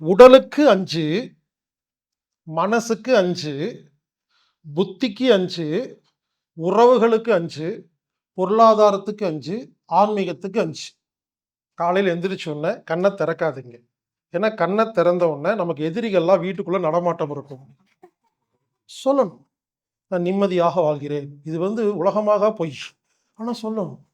உடலுக்கு அஞ்சு மனசுக்கு அஞ்சு புத்திக்கு அஞ்சு உறவுகளுக்கு அஞ்சு பொருளாதாரத்துக்கு அஞ்சு ஆன்மீகத்துக்கு அஞ்சு. காலையில் எந்திரிச்ச உடனே கண்ணை திறக்காதீங்க. ஏன்னா கண்ணை திறந்த உடனே நமக்கு எதிரிகள்லாம் வீட்டுக்குள்ளே நடமாட்டம் இருக்கும். சொல்லணும். நான் நிம்மதியாக வாழ்கிறேன். இது வந்து உலகமாக பொய். ஆனால் சொல்லணும்.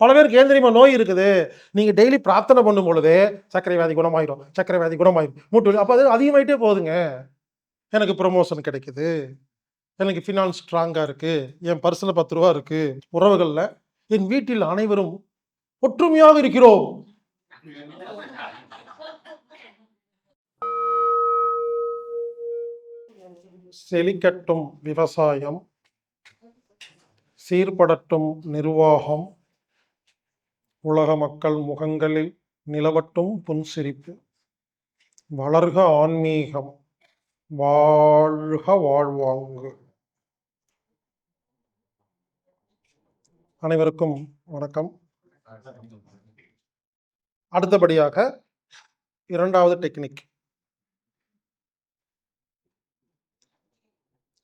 பல பேருக்கு ஏன் நோய் இருக்குது. நீங்கள் டெய்லி பிரார்த்தனை பண்ணும் பொழுது சர்க்கரை வியாதி குணமாயிடும் சர்க்கரை வியாதி குணமாயிடும் மூட்டு அப்போ அது அதிகமாயிட்டே போகுதுங்க. எனக்கு ப்ரொமோஷன் கிடைக்குது. எனக்கு ஃபினான்ஸ் ஸ்ட்ராங்காக இருக்குது என் பர்சில் பத்து ரூபா இருக்குது உறவுகளில் என் வீட்டில் அனைவரும் ஒற்றுமையாக இருக்கிறோம். செழிக்கட்டும் விவசாயம் சீர்படட்டும் நிர்வாகம். உலக மக்கள் முகங்களில் நிலவட்டும் புன்சிரிப்பு. வளர்க ஆன்மீகம் வாழ்க வாழ்வாங்கு. அனைவருக்கும் வணக்கம். அடுத்தபடியாக இரண்டாவது டெக்னிக்.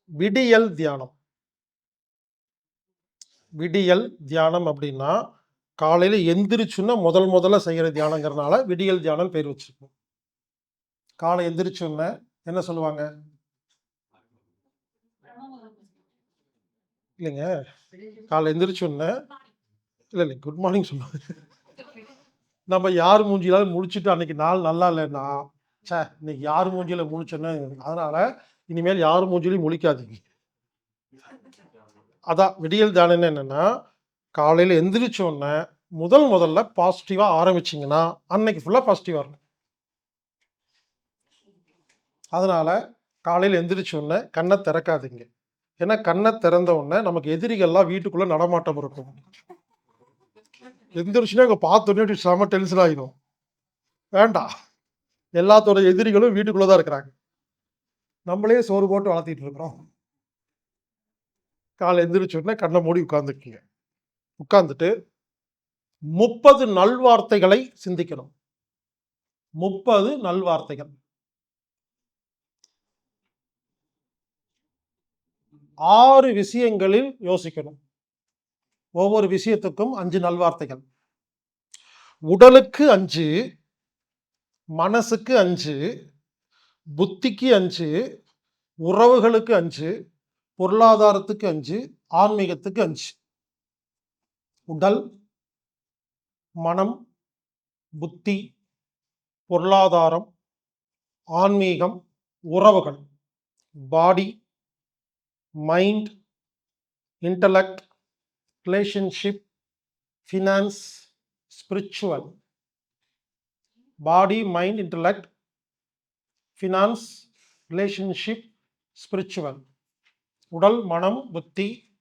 விடியல் தியானம். விடியல் தியானம் அப்படின்னா காலையில் எந்திரிச்சுன்னா முதல் முதல்ல செய்கிற தியானங்கிறனால விடியல் தியானம் பேர் வச்சுருக்கோம் காலை எந்திரிச்சோன்ன என்ன சொல்லுவாங்க? இல்லைங்க. காலை எந்திரிச்சோன்ன இல்லை இல்லை குட் மார்னிங் சொல்லுவாங்க. நம்ம யார் மூஞ்சிலாவது முடிச்சுட்டு அன்னைக்கு நாள் நல்லா இல்லைன்னா சே இன்னைக்கு யார் மூஞ்சியில முழிச்சோன்னு அதனால இனிமேல் யார் மூஞ்சிலையும் முழிக்காதீங்க. அதான் விடியல் தியானம் என்னன்னா காலையில் எந்திரிச்ச உடனே முதல் முதல்ல பாசிட்டிவாக ஆரம்பிச்சிங்கன்னா அன்னைக்கு ஃபுல்லாக பாசிட்டிவாக இருக்கும் அதனால் காலையில் எந்திரிச்ச உடனே கண்ணை திறக்காதீங்க. ஏன்னா கண்ணை திறந்த உடனே நமக்கு எதிரிகள்லாம் வீட்டுக்குள்ளே நடமாட்டம் இருக்கும். எந்திரிச்சுன்னா இங்கே பார்த்தோன்னே செம டென்ஷன் ஆகிடும் வேண்டாம் எல்லாத்தோட எதிரிகளும் வீட்டுக்குள்ளே தான் இருக்கிறாங்க. நம்மளே சோறு போட்டு வளர்த்திட்டு இருக்கிறோம். காலை எந்திரிச்சோடனே கண்ணை மூடி உட்காந்துருக்கீங்க உட்கார்ந்துட்டு முப்பது நல்வார்த்தைகளை சிந்திக்கணும். முப்பது நல்வார்த்தைகள். ஆறு விஷயங்களில் யோசிக்கணும். ஒவ்வொரு விஷயத்துக்கும் அஞ்சு நல்வார்த்தைகள். உடலுக்கு அஞ்சு மனசுக்கு அஞ்சு புத்திக்கு அஞ்சு உறவுகளுக்கு அஞ்சு பொருளாதாரத்துக்கு அஞ்சு ஆன்மீகத்துக்கு அஞ்சு. உடல் மனம் புத்தி பொருளாதாரம் ஆன்மீகம் உறவுகள் body mind intellect relationship finance spiritual. Body mind intellect finance relationship spiritual. உடல் மனம் புத்தி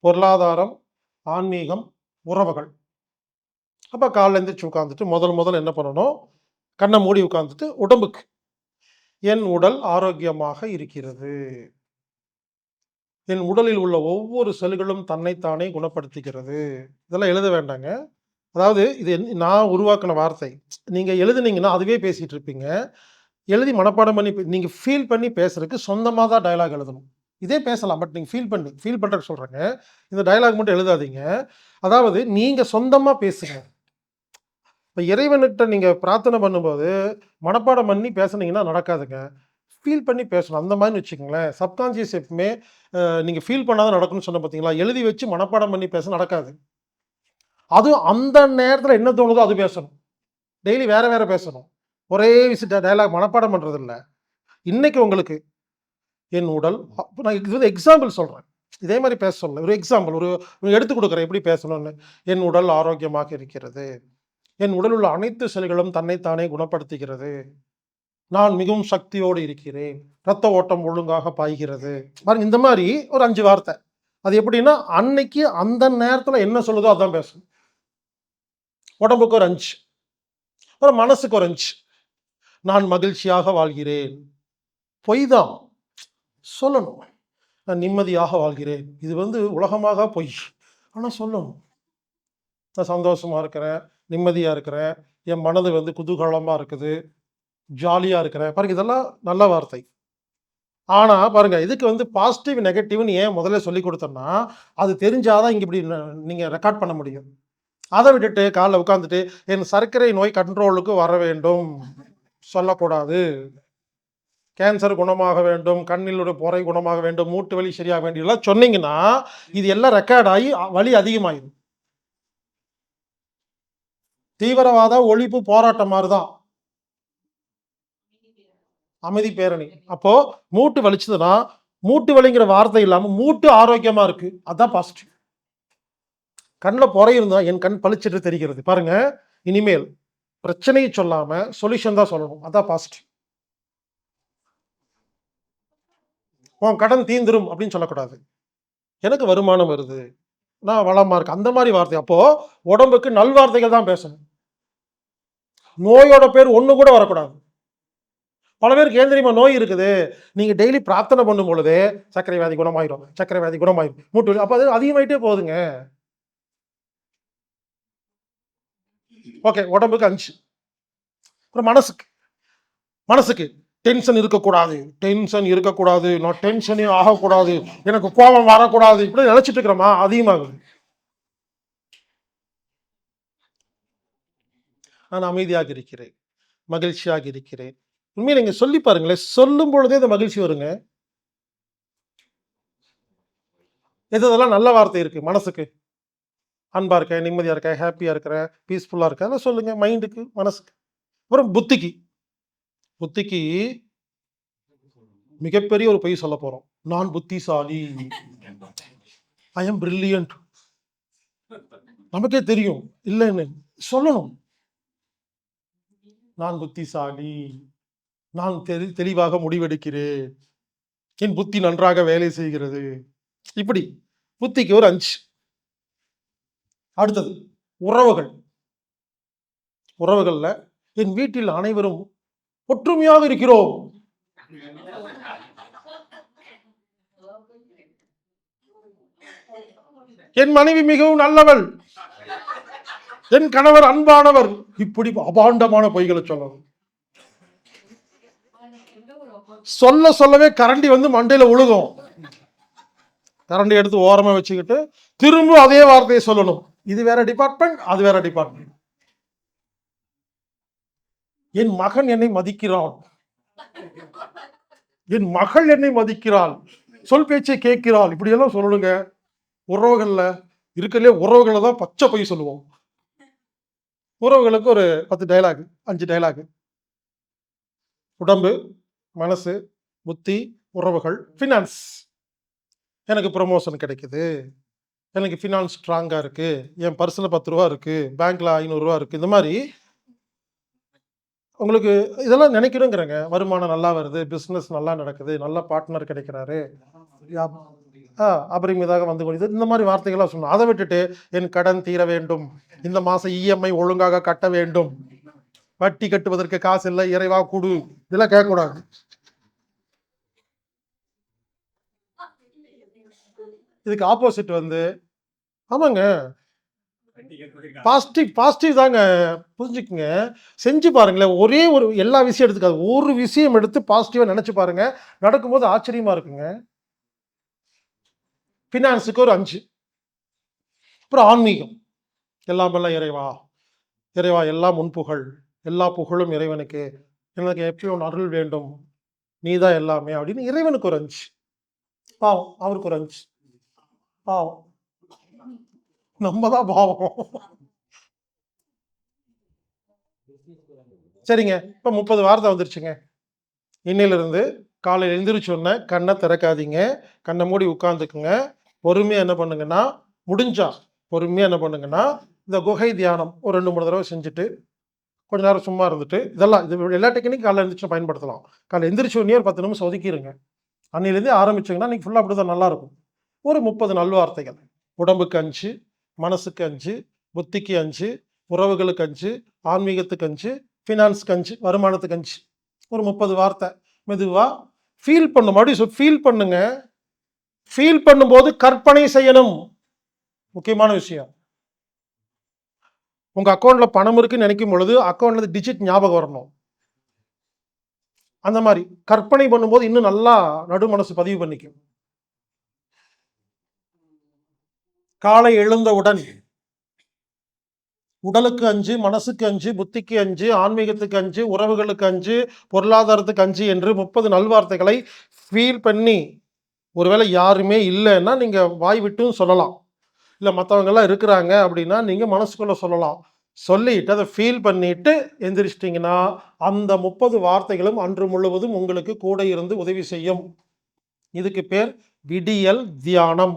பொருளாதாரம் ஆன்மீகம் உறவுகள். அப்போ காலைல எழுந்திரிச்சு உட்காந்துட்டு முதல் முதல் என்ன பண்ணணும்? கண்ணை மூடி உட்காந்துட்டு உடம்புக்கு. என் உடல் ஆரோக்கியமாக இருக்கிறது. என் உடலில் உள்ள ஒவ்வொரு செல்களும் தன்னைத்தானே குணப்படுத்திக்கிறது இதெல்லாம் எழுத வேண்டாங்க. அதாவது இது நான் உருவாக்கின வார்த்தை. நீங்கள் எழுதுனீங்கன்னா அதுவே பேசிகிட்டு இருப்பீங்க. எழுதி மனப்பாடம் பண்ணி நீங்கள் ஃபீல் பண்ணி பேசுறதுக்கு சொந்தமாக தான் டயலாக் எழுதணும். இதே பேசலாம் பட் நீங்கள் ஃபீல் பண்ணி ஃபீல் பண்ணுறதுக்கு சொல்கிறேங்க இந்த டயலாக் மட்டும் எழுதாதீங்க. அதாவது நீங்கள் சொந்தமாக பேசுங்க. இப்போ இறைவன்கிட்ட நீங்கள் பிரார்த்தனை பண்ணும்போது மனப்பாடம் பண்ணி பேசுனீங்கன்னா நடக்காதுங்க. ஃபீல் பண்ணி பேசணும். அந்த மாதிரி வச்சுக்கோங்களேன். சப்கான்சியஸ் எப்பவுமே நீங்கள் ஃபீல் பண்ணாத நடக்கும்னு சொன்ன பார்த்தீங்களா எழுதி வச்சு மனப்பாடம் பண்ணி பேச நடக்காது. அதுவும் அந்த நேரத்தில் என்ன தோணுதோ அது பேசணும். டெய்லி வேறு வேறு பேசணும். ஒரே விஷயத்த டயலாக் மனப்பாடம் பண்ணுறது இல்லை உங்களுக்கு என் உடல். அப்ப நான் இது வந்து எக்ஸாம்பிள் சொல்கிறேன் இதே மாதிரி பேச சொல்ல ஒரு எக்ஸாம்பிள் ஒரு ஒரு எடுத்து கொடுக்குறேன் எப்படி பேசணும்னு. என் உடல் ஆரோக்கியமாக இருக்கிறது. என் உடல் உள்ள அனைத்து செல்களும் தன்னைத்தானே குணப்படுத்துகிறது. நான் மிகவும் சக்தியோடு இருக்கிறேன். ரத்த ஓட்டம் ஒழுங்காக பாய்கிறது. பாருங்க இந்த மாதிரி ஒரு அஞ்சு வார்த்தை. அது எப்படின்னா அன்னைக்கு அந்த நேரத்தில் என்ன சொல்லுதோ அதான் பேசணும். உடம்புக்கு ஒரு அஞ்சு. அப்புறம் மனசுக்கு ஒரு அஞ்சு. நான் மகிழ்ச்சியாக வாழ்கிறேன். பொய் தான். சொல்லணும். நான் நிம்மதியாக வாழ்கிறேன். இது வந்து உலகமாக பொய். ஆனால் சொல்லணும். நான் சந்தோஷமாக இருக்கிறேன். நிம்மதியாக இருக்கிறேன். என் மனது வந்து குதூகலமாக இருக்குது. ஜாலியாக இருக்கிறேன். பாருங்க இதெல்லாம் நல்ல வார்த்தை. ஆனால் பாருங்கள் இதுக்கு வந்து பாசிட்டிவ் நெகட்டிவ்னு ஏன் முதல்ல சொல்லி கொடுத்தோம்னா அது தெரிஞ்சாதான் இங்கே இப்படி நீங்கள் ரெக்கார்ட் பண்ண முடியும். அதை விட்டுட்டு காலைல உட்காந்துட்டு என் சர்க்கரை நோய் கண்ட்ரோலுக்கு வர வேண்டும். சொல்லக்கூடாது. கேன்சர் குணமாக வேண்டும் கண்ணிலுடைய பொறை குணமாக வேண்டும் மூட்டு வலி சரியாக வேண்டும் எல்லாம் சொன்னீங்கன்னா இது எல்லாம் ரெக்கார்ட் ஆகி வலி அதிகமாயிடும் தீவிரவாத ஒழிப்பு போராட்டம் மாதிரி தான் அமைதி பேரணி. அப்போ மூட்டு வலிச்சதுன்னா மூட்டு வலிங்கிற வார்த்தை இல்லாமல் மூட்டு ஆரோக்கியமா இருக்கு. அதான் பாசிட்டிவ் கண்ணில் பொறை இருந்தா என் கண் பளிச்சிட்டு தெரிகிறது. பாருங்க இனிமேல் பிரச்சனையை சொல்லாம சொல்யூஷன் தான் சொல்லணும். அதான் பாசிட்டிவ் உன் கடன் தீந்துரும் அப்படின்னு சொல்லக்கூடாது. எனக்கு வருமானம் வருது. நான் வளமாக இருக்கு அந்த மாதிரி வார்த்தை. அப்போது உடம்புக்கு நல்வார்த்தைகள் தான் பேசணும். நோயோட பேர் ஒன்று கூட வரக்கூடாது. பல பேருக்கு ஏன் தெரியுமா நோய் இருக்குது. நீங்கள் டெய்லி பிரார்த்தனை பண்ணும் பொழுது சர்க்கரை வியாதி குணமாயிரும். சர்க்கரை வியாதி குணமாயிரும். மூட்டு அப்போ அது அதிகமாயிட்டே போகுதுங்க. ஓகே உடம்புக்கு அஞ்சு. அப்புறம் மனசுக்கு. மனசுக்கு. டென்ஷன் இருக்கக்கூடாது. டென்ஷன் இருக்கக்கூடாது. நான் டென்ஷனே ஆகக்கூடாது. எனக்கு கோபம் வரக்கூடாது. இப்படி நினைச்சிட்டு இருக்கிறோமா? அதிகமாகுது நான் அமைதியாக இருக்கிறேன். மகிழ்ச்சியாக இருக்கிறேன். உண்மையை நீங்கள் சொல்லி பாருங்களேன். சொல்லும் பொழுதே இந்த மகிழ்ச்சி வருங்க. எது நல்ல வார்த்தை இருக்கு மனசுக்கு? அன்பா இருக்கேன் நிம்மதியா இருக்கேன் ஹாப்பியா இருக்கிறேன் பீஸ்ஃபுல்லா இருக்கேன். அதெல்லாம் சொல்லுங்க. மைண்டுக்கு மனசுக்கு. அப்புறம் புத்திக்கு. புத்திக்கு மிகப்பெரிய ஒரு பொய் சொல்ல போறோம். நான் புத்திசாலி. ஐ எம் பிரில்லியன்ட் நமக்கே தெரியும். இல்லைன்னு சொல்லணும். நான் புத்திசாலி. நான் தெளி தெளிவாக முடிவெடுக்கிறேன். என் புத்தி நன்றாக வேலை செய்கிறது. இப்படி. புத்திக்கு ஒரு அஞ்சு. அடுத்தது உறவுகள். உறவுகளில் என் வீட்டில் அனைவரும் ஒற்றுமையாக இருக்கிறோம். என் மனைவி மிகவும் நல்லவள். என் கணவர் அன்பானவர். இப்படி அபாண்டமான பொய்களை சொல்லணும். சொல்ல சொல்லவே கரண்டி வந்து மண்டையில உழுகும். கரண்டி எடுத்து ஓரமா வச்சுக்கிட்டு திரும்ப அதே வார்த்தையை சொல்லணும். இது வேற டிபார்ட்மெண்ட் அது வேற டிபார்ட்மெண்ட் என் மகன் என்னை மதிக்கிறான். என் மகள் என்னை மதிக்கிறாள். சொல் பேச்சை கேட்கிறாள். இப்படியெல்லாம் சொல்லணுங்க. உறவுகளில் இருக்கலே உறவுகளை தான் பச்சை போய் சொல்லுவோம். உறவுகளுக்கு ஒரு பத்து டைலாக் அஞ்சு டைலாக் உடம்பு மனசு புத்தி உறவுகள் ஃபினான்ஸ் எனக்கு ப்ரொமோஷன் கிடைக்குது. எனக்கு ஃபினான்ஸ் ஸ்ட்ராங்காக இருக்குது என் பர்ஸில் பத்து ரூபா இருக்குது பேங்க்கில் ஐநூறுரூவா இருக்குது இந்த மாதிரி உங்களுக்கு இதெல்லாம் நினைக்கணுங்கிறங்க. வருமானம் நல்லா வருது பிஸ்னஸ் நல்லா நடக்குது நல்ல பார்ட்னர் கிடைக்கிறாரு. ஆ அபரிமிதாக வந்து கொண்டு இந்த மாதிரி வார்த்தைகள்லாம் சொல்லணும் அதை விட்டுட்டு என் கடன் தீர வேண்டும். இந்த மாதம் இஎம்ஐ ஒழுங்காக கட்ட வேண்டும். வட்டி கட்டுவதற்கு காசு இல்லை இறைவா கொடு. இதெல்லாம் கேட்கக்கூடாது. இதுக்கு ஆப்போசிட் வந்து ஆமாங்க. பாசிட்டிவ் பாசிட்டிவ் தாங்க. புரிஞ்சுக்குங்க. செஞ்சு பாருங்களேன். ஒரே ஒரு எல்லா விஷயம் எடுத்துக்காது. ஒரு விஷயம் எடுத்து பாசிட்டிவாக நினச்சி பாருங்க. நடக்கும்போது ஆச்சரியமாக இருக்குங்க. ஃபினான்ஸுக்கு ஒரு அஞ்சு. அப்புறம் ஆன்மீகம். எல்லாம் இறைவா. இறைவா எல்லாம் முன்புகழ் எல்லா புகழும் இறைவனுக்கு. எனக்கு எப்பயும் அருள் வேண்டும். நீ தான் எல்லாமே அப்படின்னு இறைவனுக்கு ஒரு அஞ்சு. பாவம் அவருக்கு ஒரு அஞ்சு. பாவம். நம்ம தான் பாவம். சரிங்க. இப்போ முப்பது வார்த்தை வந்துருச்சுங்க. இன்னிலிருந்து காலையில் எழுந்திரிச்சு உடனே கண்ணை திறக்காதீங்க. கண்ணை மூடி உட்காந்துக்குங்க பொறுமையாக என்ன பண்ணுங்கன்னா முடிஞ்சா பொறுமையாக என்ன பண்ணுங்கன்னா இந்த குகை தியானம் ஒரு ரெண்டு மூணு தடவை செஞ்சுட்டு கொஞ்ச நேரம் சும்மா இருந்துட்டு இதெல்லாம் இது எல்லா டெக்னிக்கும் காலையில் எழுந்திரிச்சு பயன்படுத்தலாம். காலையில் எந்திரிச்ச ஒரு பத்து நிமிஷம் ஒதுக்கிடுங்க அன்னையிலேருந்து ஆரம்பிச்சிங்கன்னா நீங்கள் ஃபுல்லாக அப்படி தான் நல்லாயிருக்கும் ஒரு முப்பது நல்வார்த்தைகள். உடம்புக்கு அஞ்சு மனசுக்கு அஞ்சு புத்திக்கு அஞ்சு உறவுகளுக்கு அஞ்சு ஆன்மீகத்துக்கு அஞ்சு ஃபினான்ஸ்க்கு அஞ்சு வருமானத்துக்கு அஞ்சு. ஒரு முப்பது வார்த்தை. மெதுவாக ஃபீல் பண்ணும் மறுபடியும் ஃபீல் பண்ணுங்க. ஃபீல் பண்ணும்போது கற்பனை செய்யணும். முக்கியமான விஷயம். உங்கள் அக்கௌண்ட்டில் பணம் இருக்குன்னு நினைக்கும் பொழுது அக்கௌண்ட்ல டிஜிட் ஞாபகம் வரணும். அந்த மாதிரி. கற்பனை பண்ணும்போது இன்னும் நல்லா நடு மனசு பதிவு பண்ணிக்கும். காலை எழுந்தவுடன் உடலுக்கு அஞ்சு மனசுக்கு அஞ்சு புத்திக்கு அஞ்சு ஆன்மீகத்துக்கு அஞ்சு உறவுகளுக்கு அஞ்சு பொருளாதாரத்துக்கு அஞ்சு என்று முப்பது நல்வார்த்தைகளை ஃபீல் பண்ணி ஒருவேளை யாருமே இல்லைன்னா நீங்கள் வாய் விட்டும் சொல்லலாம். இல்லை மற்றவங்கெல்லாம் இருக்கிறாங்க அப்படின்னா நீங்கள் மனசுக்குள்ளே சொல்லலாம். சொல்லிட்டு அதை ஃபீல் பண்ணிட்டு எந்திரிச்சிட்டிங்கன்னா அந்த முப்பது வார்த்தைகளும் அன்று முழுவதும் உங்களுக்கு கூட இருந்து உதவி செய்யும். இதுக்கு பேர் விடியல் தியானம்.